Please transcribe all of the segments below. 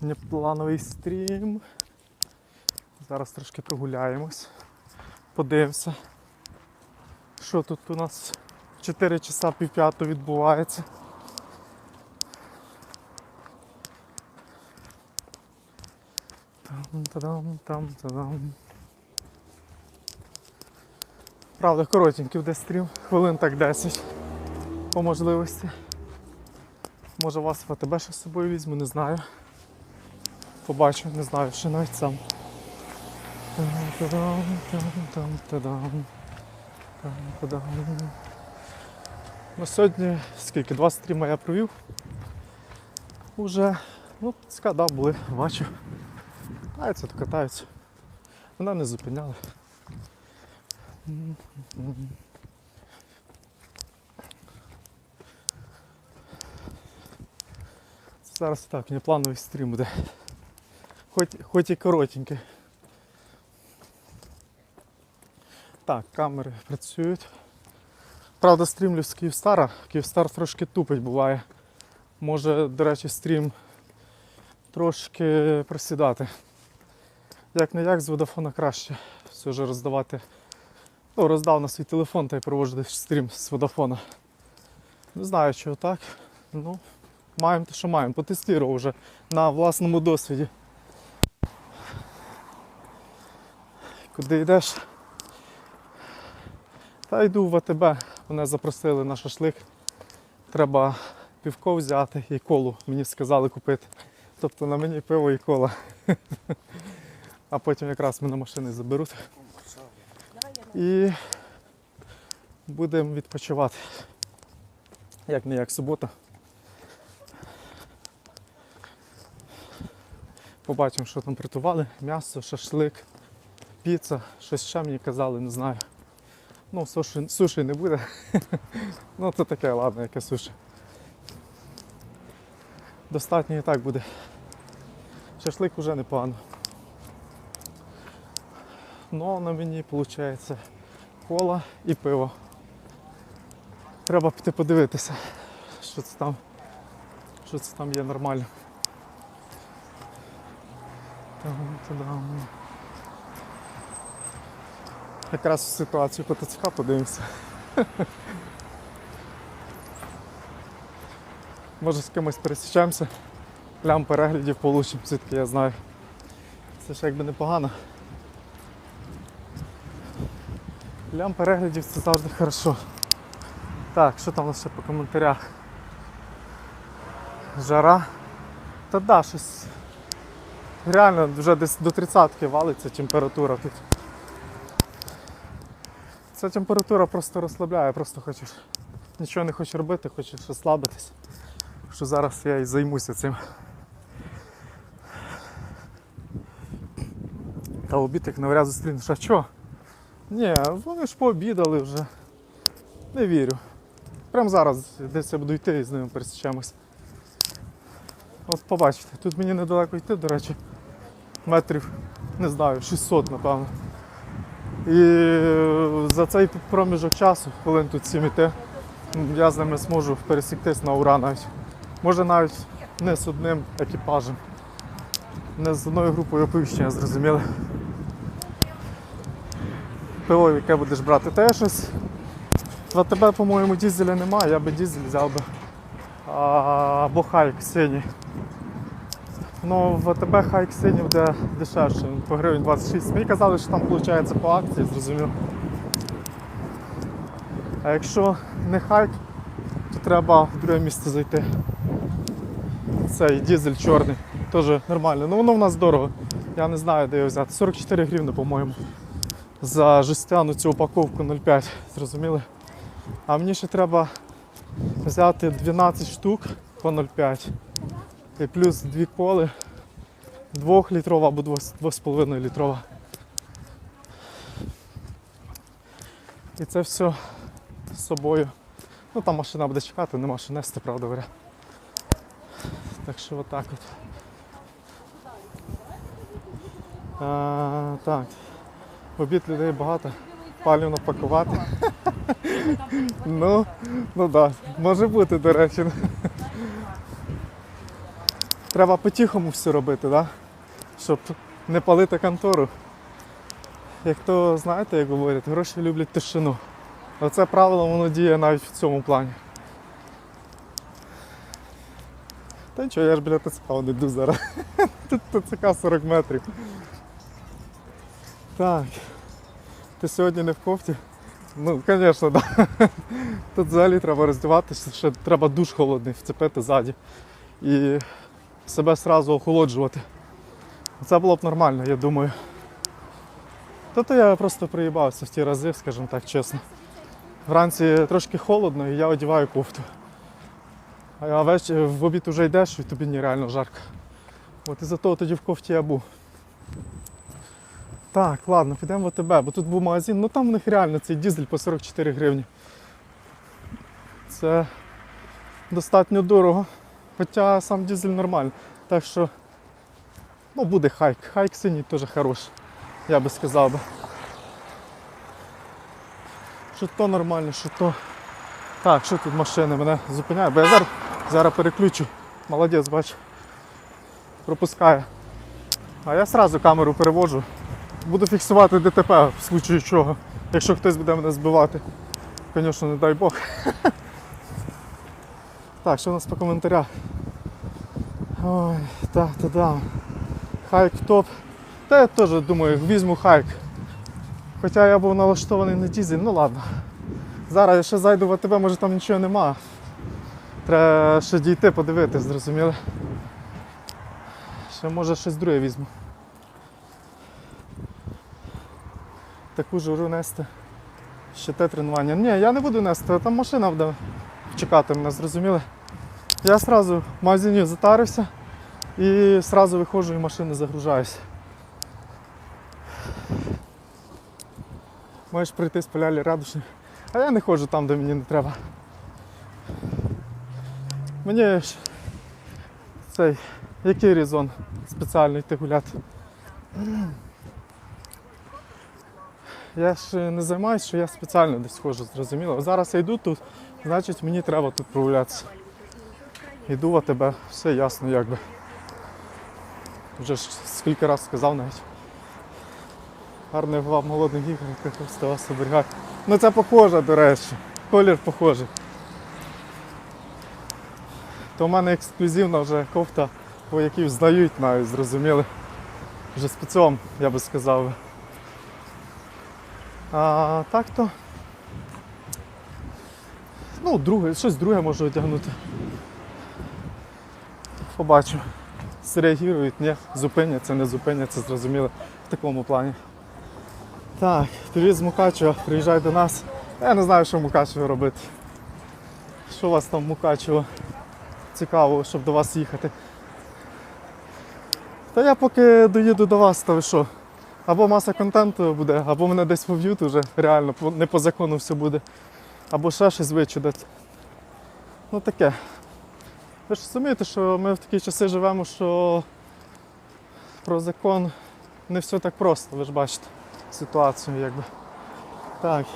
Неплановий стрім. Зараз трошки прогуляємось. Подивимося. Що тут у нас 4 часа пів п'ятого відбувається. Там, тадам, там, тадам. Правда, коротенький буде стрім, хвилин так 10 по можливості. Може вас в АТБ ще з собою візьму, не знаю. Побачу, не знаю, ще навіть сам. Ну, сьогодні скільки? Два стріма я провів. Уже, ну, ЦК, да, були, бачу. Катаються, то катаються. Мене не зупиняли. Зараз так, мені плановий стрім буде. Хоч, хоч і коротенький. Так, камери працюють. Правда, стрімлю з Київстара. Київстар трошки тупить буває. Може, до речі, стрім трошки просідати. Як не як з водофона краще. Все ж роздавати. Ну, роздав на свій телефон та й проводжу стрім з водофона. Не знаю, чого так. Ну, маємо те, що маємо. Потестував вже на власному досвіді. Куди йдеш? Та йду в АТБ. Мене запросили на шашлик. Треба півко взяти і колу. Мені сказали купити. Тобто на мені пиво і кола. А потім якраз мене машини заберуть. І будемо відпочивати. Як не як субота. Побачимо, що там притували. М'ясо, шашлик, піца, щось ще мені казали, не знаю. Ну, суші, суші не буде. ну це таке, ладно, яке суші. Достатньо і так буде. Шашлик вже непогано. Ну, на мені виходить кола і пиво. Треба піти подивитися, що це там, що це там є нормально. Там-та-дам. Якраз ситуацію по ТЦК подивимося. Може з кимось пересічаємося, плям переглядів получимо, звідки я знаю. Це ж якби непогано. Лям переглядів це завжди хорошо. Так, що там ще по коментарях? Жара. Та да, щось. Реально вже десь до 30-ки валиться температура тут. Ця температура просто розслабляє, просто хочеш. Нічого не хочеш робити, хочеш розслабитись. Що зараз я і займуся цим. Та обід як навряд зустрінеш. А що? Ні, вони ж пообідали вже. Не вірю. Прямо зараз десь я буду йти і з ними пересічемось. От побачите, тут мені недалеко йти, до речі, метрів, не знаю, 600, напевно. І за цей проміжок часу, хвилин тут 7 іти, я з ними зможу пересіктись на ура навіть. Може навіть не з одним екіпажем, не з одною групою оповіщення, зрозуміли пиво, яке будеш брати. Я щось. В по-моєму, дізеля немає, я би дізель взяв би. Або хайк синій. Ну, в АТБ хайк синій буде дешевше, по гривень 26. Мені казали, що там виходить по акції, зрозумів. А якщо не хайк, то треба в друге місце зайти. Цей дізель чорний, теж нормально. Ну воно в нас дорого. Я не знаю, де його взяти. 44 гривні, по-моєму за жестяну цю упаковку 0,5, зрозуміли? А мені ще треба взяти 12 штук по 0,5 і плюс дві коли 2 літрова або 2,5 літрова. І це все з собою. Ну там машина буде чекати, нема що нести, правда говоря. Так що отак от. А, так. В обід людей багато. палівно пакувати. Ну, ну так, да. може бути, до речі. Треба по-тихому все робити, да? щоб не палити контору. Як то знаєте, як говорять, гроші люблять тишину. Оце правило воно діє навіть в цьому плані. Та нічого, я ж біля ТЦК не йду зараз. Тут ТЦК 40 метрів. Так. Ти сьогодні не в кофті? Ну, звісно. Да. Тут взагалі треба роздіватися, ще треба душ холодний вцепити ззаді. І себе одразу охолоджувати. Це було б нормально, я думаю. Тобто я просто приїбався в ті рази, скажімо так, чесно. Вранці трошки холодно і я одягаю кофту. А веч... в обід вже йдеш і тобі нереально жарко. От із-за того тоді в кофті я був. Так, ладно, підемо в ОТБ, бо тут був магазин, ну там у них реально цей дізель по 44 гривні. Це достатньо дорого. Хоча сам дізель нормальний. Так що ну, буде хайк. Хайк синій теж хороший, я би сказав би. Що то нормально, що то. Так, що тут машини мене зупиняє, бо я зараз, зараз переключу. Молодець, бач. Пропускає. А я одразу камеру переводжу. Буду фіксувати ДТП в случаю чого. Якщо хтось буде мене збивати. Звісно, не дай Бог. Так, що у нас по коментарях? Ой, так, та да. Хайк топ. Та я теж думаю, візьму хайк. Хоча я був налаштований на дізель, ну ладно. Зараз я ще зайду в АТБ, може там нічого нема. Треба ще дійти, подивитись, зрозуміли? Ще може щось друге візьму. Таку журу нести. Ще те тренування. Ні, я не буду нести, там машина буде чекати мене, зрозуміли? Я одразу в магазині затарився і одразу виходжу і машини загружаюся. Можеш прийти з полялі радушні. А я не ходжу там, де мені не треба. Мені ж цей, який резон спеціально йти гуляти? Я ж не займаюся, що я спеціально десь ходжу, зрозуміло. Зараз я йду тут, значить мені треба тут прогулятися. Йду в АТБ, все ясно якби. Вже ж скільки разів сказав навіть. Гарних вам голодних ігор, як вас оберігати. Ну це похоже, до речі. Колір похожий. То в мене ексклюзивна вже кофта, по якій взнають навіть, зрозуміли. Вже спецом, я би сказав. А так то. Ну, друге, щось друге можу одягнути. Побачу. Среагують, ні, зупиняться, не зупиняться, зрозуміло, в такому плані. Так, привіт з Мукачева, приїжджай до нас. Я не знаю, що в робити. Що у вас там в Мукачево цікаво, щоб до вас їхати. Та я поки доїду до вас, то ви що? Або маса контенту буде, або мене десь поб'ють уже, реально, не по закону все буде. Або ще щось вичудать. Ну таке. Ви ж розумієте, що ми в такі часи живемо, що про закон не все так просто, ви ж бачите ситуацію якби. Так.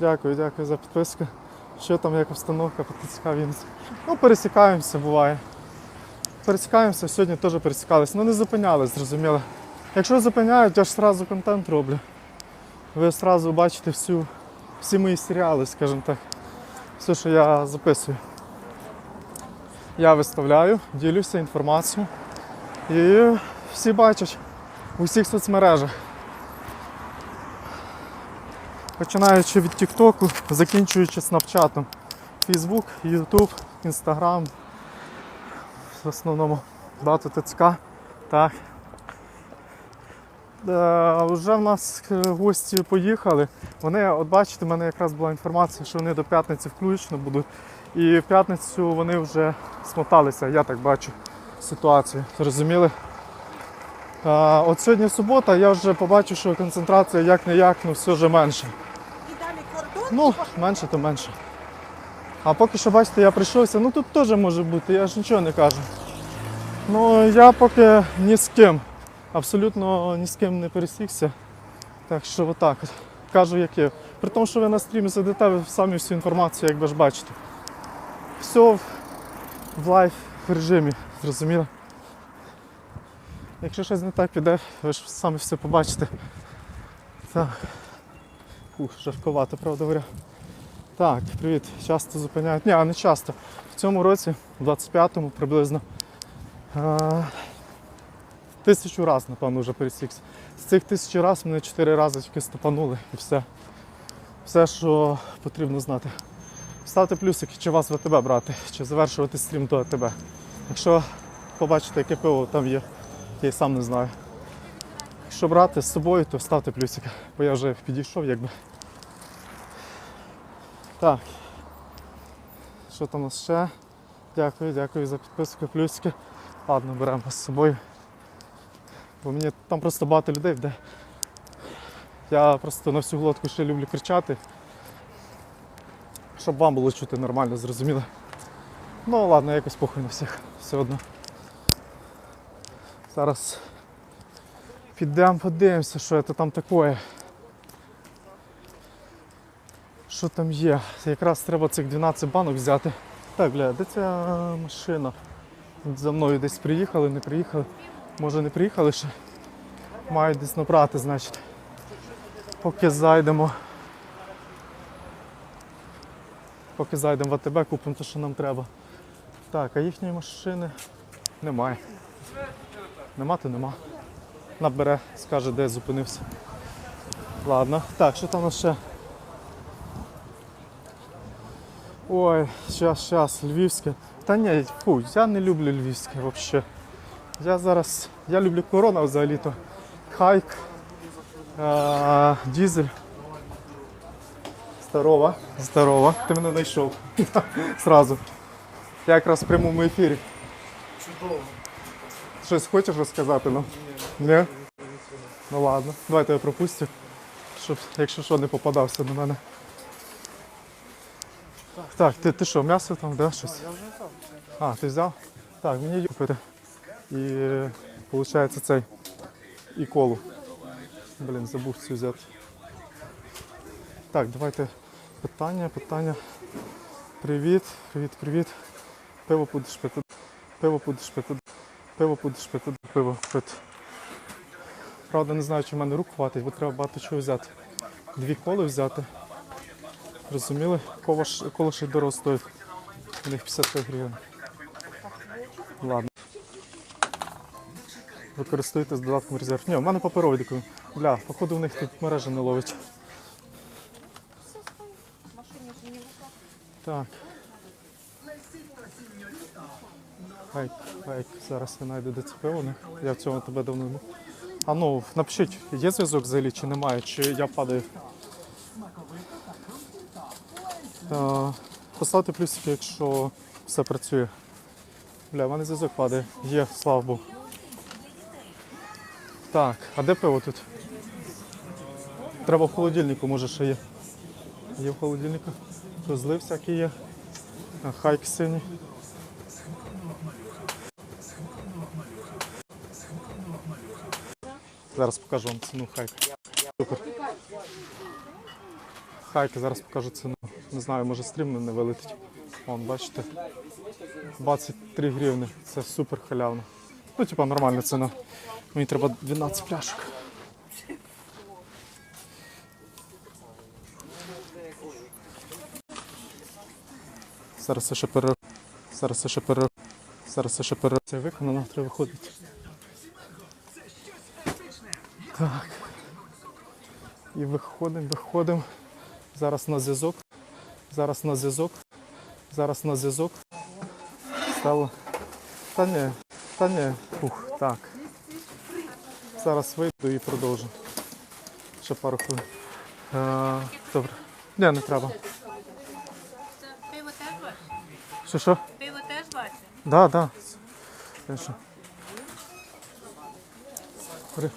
Дякую, дякую за підписку. Що там, як обстановка по ТЦК Ну, пересікаємося, буває. Пересікаємося, сьогодні теж пересікалися. Ну не зупинялись, зрозуміло. Якщо зупиняють, я ж одразу контент роблю. Ви одразу бачите всю, всі мої серіали, скажімо так. Все, що я записую. Я виставляю, ділюся інформацією. І всі бачать у всіх соцмережах. Починаючи від Тіктоку, закінчуючи Снапчатом. Фейсбук, Ютуб, Інстаграм. В основному багато ТЦК. Так. Е, вже в нас е, гості поїхали. Вони, от бачите, в мене якраз була інформація, що вони до п'ятниці включно будуть. І в п'ятницю вони вже смоталися, я так бачу ситуацію. Зрозуміли? А, от сьогодні субота, я вже побачив, що концентрація як не як, ну все вже менше. І далі кордон. Ну, менше то менше. А поки що, бачите, я прийшовся, ну тут теж може бути, я ж нічого не кажу. Ну, я поки ні з ким, абсолютно ні з ким не пересікся. Так що отак. Кажу, як є. При тому, що ви на стрімі сидите, ви самі всю інформацію якби ж бачите. Все в, лайф режимі, зрозуміло. Якщо щось не так піде, ви ж самі все побачите. Так. Ух, жарковато, правда говоря. Так, привіт. Часто зупиняють. Ні, не часто. В цьому році, в 25-му приблизно. А, тисячу раз, напевно, вже пересікся. З цих тисячі раз мене чотири рази тільки стопанули і все. Все, що потрібно знати. Ставте плюсики, чи вас в АТБ брати, чи завершувати стрім до АТБ. Якщо побачите, яке пиво там є, я й сам не знаю. Якщо брати з собою, то ставте плюсики, бо я вже підійшов якби. Так. Що там у нас ще? Дякую, дякую за підписку, плюсики. Ладно, беремо з собою. Бо мені там просто багато людей йде. Я просто на всю глотку ще люблю кричати. Щоб вам було чути нормально, зрозуміло. Ну ладно, якось похуй на всіх. Все одно. Зараз підемо подивимося, що це там таке. Що там є? Якраз треба цих 12 банок взяти. Так, бля, де ця машина? За мною десь приїхали, не приїхали. Може не приїхали ще. Мають десь набрати, значить. Поки зайдемо. Поки зайдемо в АТБ, купимо те, що нам треба. Так, а їхньої машини немає. Нема, то нема. Набере, скаже, де зупинився. Ладно. Так, що там у нас ще? Ой, щас, щас, львівське. Та ні, фу, я не люблю львівське взагалі. Я зараз. Я люблю корона взагалі-то. Хайк. А, дізель. Здорово. Здорово. Ти мене знайшов. Сразу. Я якраз в прямому ефірі. Чудово. Щось хочеш розказати нам? Ні? Ну ладно, давайте я пропустю, щоб, якщо що, не попадався на мене. Так, ти, ти що, м'ясо там, да, щось? Я вже там. А, ти взяв? Так, мені купити. І виходить цей. І колу. Блін, забув цю взяти. Так, давайте питання, питання. Привіт, привіт, привіт. Пиво будеш пити. Пиво будеш пити. Пиво будеш пити, пиво пити. Правда, не знаю, чи в мене рук хватить, бо треба багато чого взяти. Дві коли взяти. Розуміли? Коло, ж- коло ще й стоїть. У них 55 гривень. Ладно. Використовуйте з додатком резерв. Ні, у мене паперовий документ. Бля, походу в них тут мережа не ловить. Так. Хайк, хайк. Зараз я знайду ДЦП у них. Я в цьому тебе давно не. А ну, напишіть, є зв'язок взагалі чи немає, чи я падаю. Поставте плюсики, якщо все працює. Бля, в мене зв'язок падає. Є, слава Богу. Так, а де пиво тут? Треба в холодильнику, може ще є. Є в холодильнику. Розлив всякий є. Хайк синій. Зараз покажу вам ціну хайка. Хайки, зараз покажу ціну. Не знаю, може стрімно не вилетить. Вон, бачите. 23 гривни. Це супер халявно. Ну, типа нормальна ціна. Мені треба 12 пляшок. Зараз я ще пере... Зараз я ще пере... Зараз ще пере... Це виконано, треба виходити. Так. І виходимо, виходимо. Зараз на зв'язок. Зараз на зв'язок. Зараз на зв'язок. Стало. Та ні, та ні. Ух, так. Зараз вийду і продовжу. Ще пару хвилин. Е, добре. Ні, не треба. Пиво теж ваше? Що що? Пиво теж ваше? Да, да. Конечно. Бери.